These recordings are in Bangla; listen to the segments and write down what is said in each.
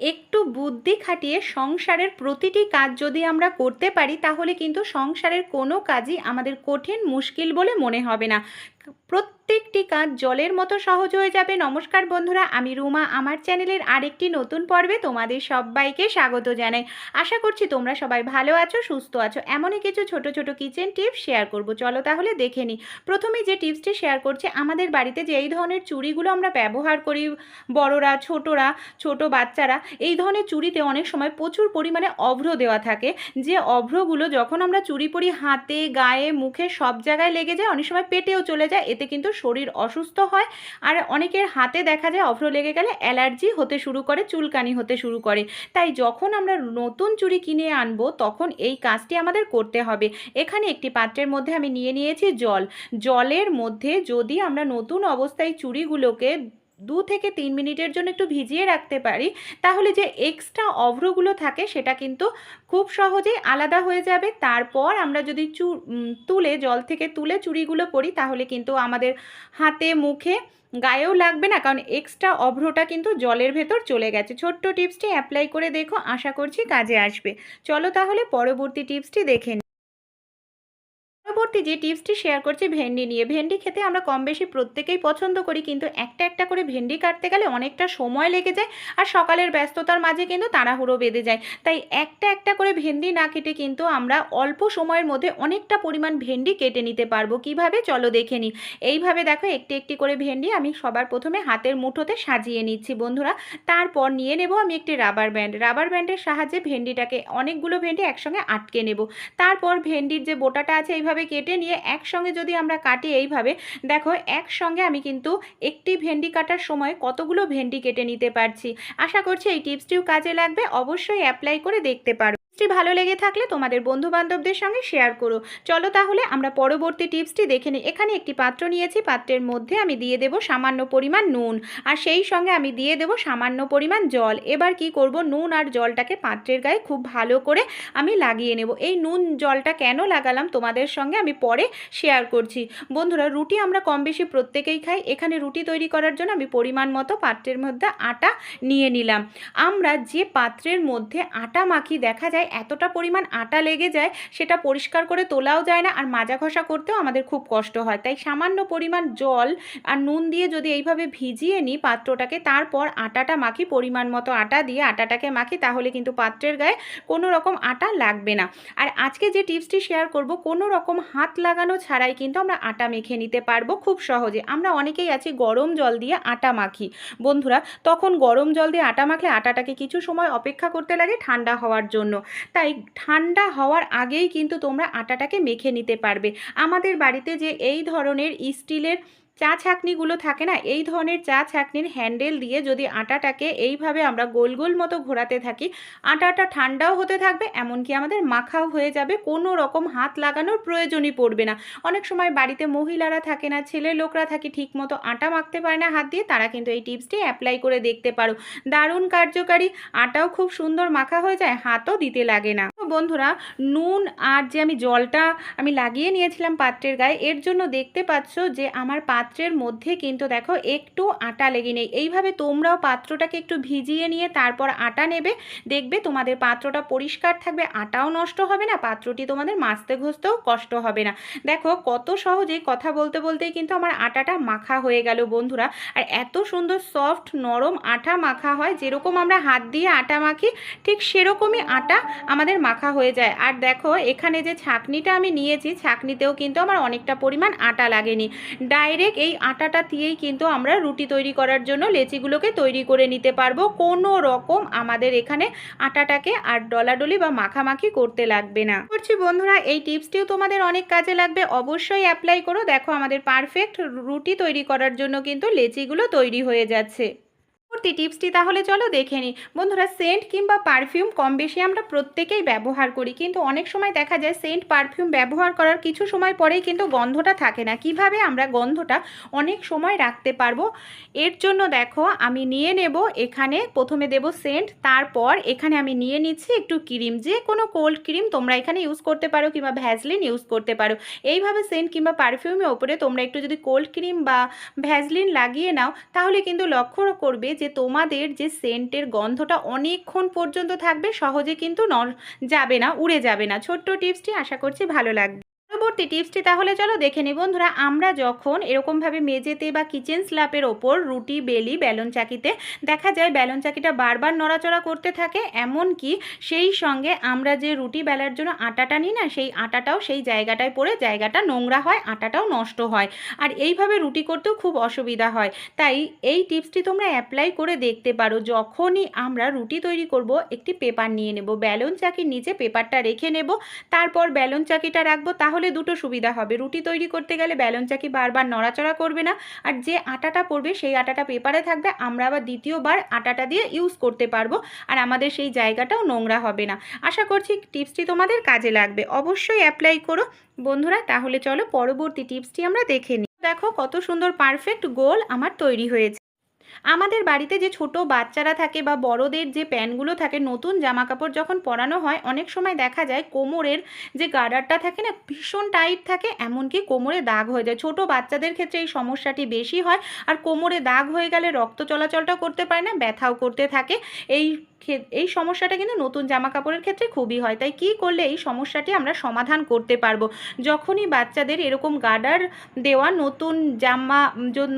একটু বুদ্ধি খাটিয়ে সংসারের প্রতিটি কাজ যদি আমরা করতে পারি, তাহলে কিন্তু সংসারের কোনো কাজই আমাদের কঠিন, মুশকিল বলে মনে হবে না। প্রত্যেকটি কাজ জলের মতো সহজ হয়ে যাবে। নমস্কার বন্ধুরা, আমি রুমা। আমার চ্যানেলের আরেকটি নতুন পর্বে তোমাদের সবাইকে স্বাগত জানাই। আশা করছি তোমরা সবাই ভালো আছো, সুস্থ আছো। এমনই কিছু ছোট ছোট কিচেন টিপস শেয়ার করব। চলো তাহলে দেখে নিই। প্রথমে যে টিপসটি শেয়ার করছি, আমাদের বাড়িতে যে এই ধরনের চুড়িগুলো আমরা ব্যবহার করি, বড়রা, ছোটরা, ছোট বাচ্চারা, এই ধরনের চুড়িতে অনেক সময় প্রচুর পরিমাণে অভ্র দেওয়া থাকে। যে অভ্রগুলো যখন আমরা চুড়ি পরি, হাতে, গায়ে, মুখে সব জায়গায় লেগে যায়, অনেক সময় পেটেও চলে যায়, এতে কিন্তু শরীর অসুস্থ হয়। আর অনেকের হাতে দেখা যায়, অভ্র লেগে গেলে অ্যালার্জি হতে শুরু করে, চুলকানি হতে শুরু করে। তাই যখন আমরা নতুন চুড়ি কিনে আনব, তখন এই কাজটি আমাদের করতে হবে। এখানে একটি পাত্রের মধ্যে আমি নিয়ে নিয়েছি জল। জলের মধ্যে যদি আমরা নতুন অবস্থায় চুড়িগুলোকে দু থেকে তিন মিনিটের জন্য একটু ভিজিয়ে রাখতে পারি, তাহলে যে এক্সট্রা অভ্রগুলো থাকে সেটা কিন্তু খুব সহজেই আলাদা হয়ে যাবে। তারপর আমরা যদি চু তুলে, জল থেকে তুলে চুড়িগুলো পরি, তাহলে কিন্তু আমাদের হাতে, মুখে গায়েও লাগবে না, কারণ এক্সট্রা অভ্রটা কিন্তু জলের ভেতর চলে গেছে। ছোট্ট টিপসটি অ্যাপ্লাই করে দেখো, আশা করছি কাজে আসবে। চলো তাহলে পরবর্তী টিপসটি দেখে। পরবর্তী যে টিপসটি শেয়ার করছি ভেন্ডি নিয়ে। ভেন্ডি খেতে আমরা কম বেশি প্রত্যেকেই পছন্দ করি, কিন্তু একটা একটা করে ভেন্ডি কাটতে গেলে অনেকটা সময় লেগে যায় আর সকালের ব্যস্ততার মাঝে কিন্তু তাড়াহুড়ো বেঁধে যায়। তাই একটা একটা করে ভেন্ডি না কেটে কিন্তু আমরা অল্প সময়ের মধ্যে অনেকটা পরিমাণ ভেন্ডি কেটে নিতে পারব। কীভাবে? চলো দেখে নিই। এইভাবে দেখো একটি একটি করে ভেন্ডি আমি সবার প্রথমে হাতের মুঠোতে সাজিয়ে নিচ্ছি বন্ধুরা। তারপর নিয়ে নেব আমি একটি রাবার ব্যান্ড। রাবার ব্যান্ডের সাহায্যে ভেন্ডিটাকে অনেকগুলো ভেন্ডি একসঙ্গে আটকে নেব। তারপর ভেন্ডির যে বোটাটা আছে এইভাবে কেটে নিয়ে একসঙ্গে যদি আমরা কাটি এইভাবে, দেখো একসঙ্গে আমি কিন্তু একটি ভেন্ডি কাটার সময় কতগুলো ভেন্ডি কেটে নিতে পারছি। আশা করছি এই টিপসটিও কাজে লাগবে, অবশ্যই অ্যাপ্লাই করে দেখতে পারো। টিপসটি ভালো লেগে থাকলে তোমাদের বন্ধু বান্ধবদের সঙ্গে শেয়ার করো। চলো তাহলে আমরা পরবর্তী টিপসটি দেখে নিই। এখানে একটি পাত্র নিয়েছি। পাত্রের মধ্যে আমি দিয়ে দেব সামান্য পরিমাণ নুন। আর সেই সঙ্গে আমি দিয়ে দেব সামান্য পরিমাণ জল। এবার কি করব? নুন আর জলটাকে পাত্রের গায়ে খুব ভালো করে আমি লাগিয়ে নেব। এই নুন জলটা কেন লাগালাম তোমাদের সঙ্গে আমি পরে শেয়ার করছি। বন্ধুরা, রুটি আমরা কম বেশি প্রত্যেকেই খাই। এখানে রুটি তৈরি করার জন্য আমি পরিমাণ মতো পাত্রের মধ্যে আটা নিয়ে নিলাম। আমরা যে পাত্রের মধ্যে আটা মাখি দেখা যায় এতটা পরিমাণ আটা লেগে যায়, সেটা পরিষ্কার করে তোলাও যায় না আর মাজা ঘষা করতেও আমাদের খুব কষ্ট হয়। তাই সামান্য পরিমাণ জল আর নুন দিয়ে যদি এইভাবে ভিজিয়ে নিই পাত্রটাকে, তারপর আটাটা মাখি, পরিমাণ মতো আটা দিয়ে আটাটাকে মাখি, তাহলে কিন্তু পাত্রের গায়ে কোনো রকম আটা লাগবে না। আর আজকে যে টিপসটি শেয়ার করব, কোনো রকম হাত লাগানো ছাড়াই কিন্তু আমরা আটা মেখে নিতে পারব খুব সহজে। আমরা অনেকেই আছি গরম জল দিয়ে আটা মাখি। বন্ধুরা, তখন গরম জল দিয়ে আটা মাখলে আটাটাকে কিছু সময় অপেক্ষা করতে লাগে ঠান্ডা হওয়ার জন্য। তাই ঠান্ডা হওয়ার আগেই কিন্তু তোমরা আটাটাকে মেখে নিতে পারবে। আমাদের বাড়িতে যে এই ধরনের স্টিলের চা ছাঁকনিগুলো থাকে না, এই ধরনের চা ছাঁকনির হ্যান্ডেল দিয়ে যদি আটাটাকে এইভাবে আমরা গোল গোল মতো ঘোরাতে থাকি, আটাটা ঠান্ডাও হতে থাকবে, এমনকি আমাদের মাখাও হয়ে যাবে, কোনো রকম হাত লাগানোর প্রয়োজনই পড়বে না। অনেক সময় বাড়িতে মহিলারা থাকে না, ছেলে লোকরা থাকে ঠিক মতো আটা মাখতে পারে না হাত দিয়ে, তারা কিন্তু এই টিপসটি অ্যাপ্লাই করে দেখতে পারো। দারুণ কার্যকারী, আটাও খুব সুন্দর মাখা হয়ে যায়, হাতও দিতে লাগে না। বন্ধুরা, নুন আর যে আমি জলটা আমি লাগিয়ে নিয়েছিলাম পাত্রের গায়ে, এর জন্য দেখতে পাচ্ছ যে আমার পাত্রের মধ্যে কিন্তু দেখো একটু আটা লেগে নেই। এইভাবে তোমরাও পাত্রটাকে একটু ভিজিয়ে নিয়ে তারপর আটা নেবে, দেখবে তোমাদের পাত্রটা পরিষ্কার থাকবে, আটাও নষ্ট হবে না, পাত্রটি তোমাদের মাজতে ঘষতেও কষ্ট হবে না। দেখো কত সহজে কথা বলতে বলতেই কিন্তু আমার আটাটা মাখা হয়ে গেল বন্ধুরা। আর এত সুন্দর সফট নরম আটা মাখা হয়, যেরকম আমরা হাত দিয়ে আটা মাখি, ঠিক সেরকমই আটা আমাদের মাখা হয়ে যায়। আর দেখো, এখানে যে ছাঁকনিটা আমি নিয়েছি, ছাঁকনিতেও কিন্তু আমার অনেকটা পরিমাণ আটা লাগেনি। ডাইরেক্ট এই আটাটা দিয়েই কিন্তু আমরা রুটি তৈরি করার জন্য লেচিগুলোকে তৈরি করে নিতে পারব। কোনো রকম আমাদের এখানে আটাটাকে আর ডলাডলি বা মাখামাখি করতে লাগবে না। করছি বন্ধুরা, এই টিপসটিও তোমাদের অনেক কাজে লাগবে। অবশ্যই অ্যাপ্লাই করো। দেখো, আমাদের পারফেক্ট রুটি তৈরি করার জন্য কিন্তু লেচিগুলো তৈরি হয়ে যাচ্ছে। পরবর্তী টিপসটি তাহলে চলো দেখে নিই। বন্ধুরা সেন্ট কিংবা পারফিউম কম বেশি আমরা প্রত্যেকেই ব্যবহার করি, কিন্তু অনেক সময় দেখা যায় সেন্ট পারফিউম ব্যবহার করার কিছু সময় পরেই কিন্তু গন্ধটা থাকে না। কীভাবে আমরা গন্ধটা অনেক সময় রাখতে পারব? এর জন্য দেখো, আমি নিয়ে নেব এখানে, প্রথমে দেব সেন্ট তারপর এখানে আমি নিয়ে নিচ্ছি একটু ক্রিম যে কোনো কোল্ড ক্রিম তোমরা এখানে ইউজ করতে পারো কিংবা ভ্যাজলিন ইউজ করতে পারো। এইভাবে সেন্ট কিংবা পারফিউমের ওপরে তোমরা একটু যদি কোল্ড ক্রিম বা ভ্যাজলিন লাগিয়ে নাও, তাহলে কিন্তু লক্ষ্য করবে যে তোমাদের যে সেন্টের গন্ধটা অনেকক্ষণ পর্যন্ত থাকবে, সহজে কিন্তু ন যাবে না, উড়ে যাবে না। ছোট্ট টিপসটি আশা করছি ভালো লাগবে। পরবর্তী টিপসটি তাহলে চলো দেখে নিই বন্ধুরা, আমরা যখন এরকমভাবে মেঝেতে বা কিচেন স্ল্যাপের ওপর রুটি, বেলি ব্যালন চাকিতে দেখা যায় ব্যালন চাকিটা বারবার নড়াচড়া করতে থাকে এমন কি সেই সঙ্গে আমরা যে রুটি বেলার জন্য আটাটা নিই না, সেই আটাটাও সেই জায়গাটায় পড়ে জায়গাটা নোংরা হয়, আটাটাও নষ্ট হয়। আর এইভাবে রুটি করতেও খুব অসুবিধা হয়। তাই এই টিপসটি তোমরা অ্যাপ্লাই করে দেখতে পারো। যখনই আমরা রুটি তৈরি করব, একটি পেপার নিয়ে নেব ব্যালন চাকির নিচে পেপারটা রেখে নেব, তারপর ব্যালন চাকিটা রাখব, তাহলে দুটো সুবিধা হবে। রুটি তৈরি করতে গেলে ব্যালন চাকি বারবার নড়াচড়া করবে না? আর যে আটাটা পড়বে সেই আটাটা পেপারে থাকবে। আমরা আবার দ্বিতীয়বার আটাটা দিয়ে ইউজ করতে পারব। আর আমাদের সেই জায়গাটাও নোংরা হবে না। আশা করছি টিপসটি তোমাদের কাজে লাগবে। অবশ্যই অ্যাপ্লাই করো। বন্ধুরা, তাহলে চলো পরবর্তী টিপসটি আমরা দেখে নিই। দেখো কত সুন্দর পারফেক্ট গোল আমার তৈরি হয়েছে। আমাদের বাড়িতে যে ছোট বাচ্চারা থাকে বা বড়দের যে প্যান্টগুলো থাকে, নতুন জামা কাপড় যখন পরানো হয়, অনেক সময় দেখা যায় কোমরের যে গার্ডারটা থাকে না, ভীষণ টাইট থাকে, এমনকি কোমরে দাগ হয়ে যায়। ছোট বাচ্চাদের ক্ষেত্রে এই সমস্যাটি বেশি হয়, আর কোমরে দাগ হয়ে গেলে রক্ত চলাচলটা করতে পারে না, ব্যথাও করতে থাকে। এই এই সমস্যাটা কিন্তু নতুন জামা কাপড়ের ক্ষেত্রে খুবই হয়। তাই কী করলে এই সমস্যাটি আমরা সমাধান করতে পারব? যখনই বাচ্চাদের এরকম গার্ডার দেওয়া নতুন জামা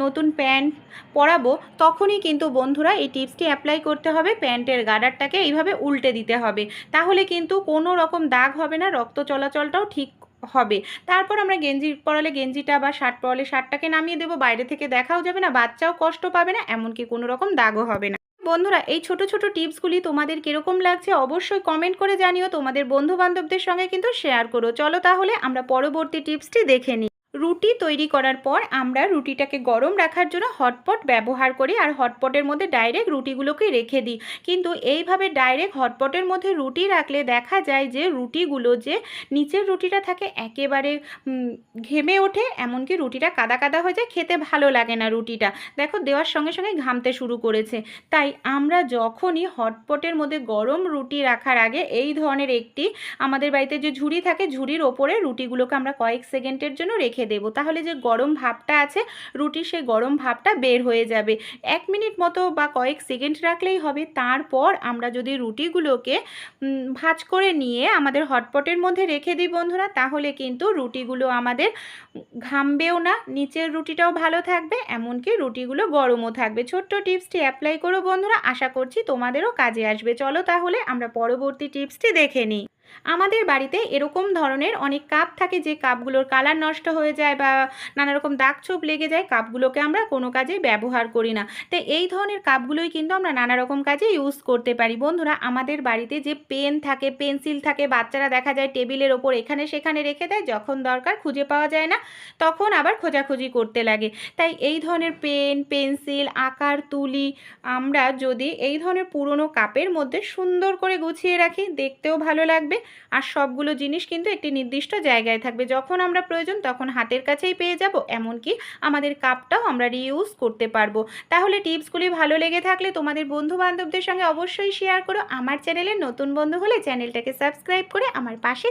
নতুন প্যান্ট পরাবো, তখনই কিন্তু বন্ধুরা এই টিপসটি অ্যাপ্লাই করতে হবে। প্যান্টের গার্ডারটাকে এইভাবে উল্টে দিতে হবে। তাহলে কিন্তু কোনো রকম দাগ হবে না, রক্ত চলাচলটাও ঠিক হবে। তারপর আমরা গেঞ্জি পরালে গেঞ্জিটা বা শার্ট পরালে শার্টটাকে নামিয়ে দেবো। বাইরে থেকে দেখাও যাবে না, বাচ্চাও কষ্ট পাবে না, এমনকি কোনো রকম দাগও হবে না। বন্ধুরা, এই ছোট ছোট টিপসগুলি তোমাদের কীরকম লাগছে অবশ্যই কমেন্ট করে জানিও। তোমাদের বন্ধু বান্ধবদের সঙ্গে কিন্তু শেয়ার করো। চলো তাহলে আমরা পরবর্তী টিপসটি দেখে নিই রুটি তৈরি করার পর আমরা রুটিটাকে গরম রাখার জন্য হটপট ব্যবহার করি আর হটপটের মধ্যে ডাইরেক্ট রুটিগুলোকে রেখে দিই। কিন্তু এইভাবে ডাইরেক্ট হটপটের মধ্যে রুটি রাখলে দেখা যায় যে রুটিগুলো যে নিচের রুটিটা থাকে একেবারে ঘেমে ওঠে, এমনকি রুটিটা কাদা কাদা হয়ে যায়, খেতে ভালো লাগে না রুটিটা। দেখো দেওয়ার সঙ্গে সঙ্গে ঘামতে শুরু করেছে। তাই আমরা যখনই হটপটের মধ্যে গরম রুটি রাখার আগে এই ধরনের একটি আমাদের বাড়িতে যে ঝুড়ি থাকে, ঝুড়ির ওপরে রুটিগুলোকে আমরা কয়েক সেকেন্ডের জন্য রেখে দেবো। তাহলে যে গরম ভাবটা আছে রুটির সেই গরম ভাবটা বের হয়ে যাবে। এক মিনিট মতো বা কয়েক সেকেন্ড রাখলেই হবে। তারপর আমরা যদি রুটিগুলোকে ভাজ করে নিয়ে আমাদের হটপটের মধ্যে রেখে দিই বন্ধুরা, তাহলে কিন্তু রুটিগুলো আমাদের ঘামবেও না, নিচের রুটিটাও ভালো থাকবে, এমনকি রুটিগুলো গরমও থাকবে। ছোট্ট টিপসটি অ্যাপ্লাই করো বন্ধুরা, আশা করছি তোমাদেরও কাজে আসবে। চলো তাহলে আমরা পরবর্তী টিপসটি দেখে নিই। আমাদের বাড়িতে এরকম ধরনের অনেক কাপ থাকে যে কাপগুলোর কালার নষ্ট হয়ে যায় বা নানা রকম দাগ ছোপ লেগে যায়, কাপগুলোকে আমরা কোনো কাজেই ব্যবহার করি না। তো এই ধরনের কাপগুলোই কিন্তু আমরা নানা রকম কাজে ইউজ করতে পারি। বন্ধুরা, আমাদের বাড়িতে যে পেন থাকে পেন্সিল থাকে, বাচ্চারা দেখা যায় টেবিলের ওপর এখানে সেখানে রেখে দেয়, যখন দরকার খুঁজে পাওয়া যায় না, তখন আবার খোঁজাখুঁজি করতে লাগে। তাই এই ধরনের পেন পেন্সিল আকার তুলি আমরা যদি এই ধরনের পুরনো কাপের মধ্যে সুন্দর করে গুছিয়ে রাখি, দেখতেও ভালো লাগবে। আর সবগুলো জিনিস কিন্তু একটি নির্দিষ্ট জায়গায় থাকবে। যখন আমরা প্রয়োজন তখন হাতের কাছেই পেয়ে যাব, এমনকি আমাদের কাপটাও আমরা রিইউজ করতে পারব। তাহলে টিপসগুলি ভালো লেগে থাকলে তোমাদের বন্ধু বান্ধবদের সঙ্গে অবশ্যই শেয়ার করো। আমার চ্যানেলে নতুন বন্ধু হলে চ্যানেলটাকে সাবস্ক্রাইব করে আমার পাশে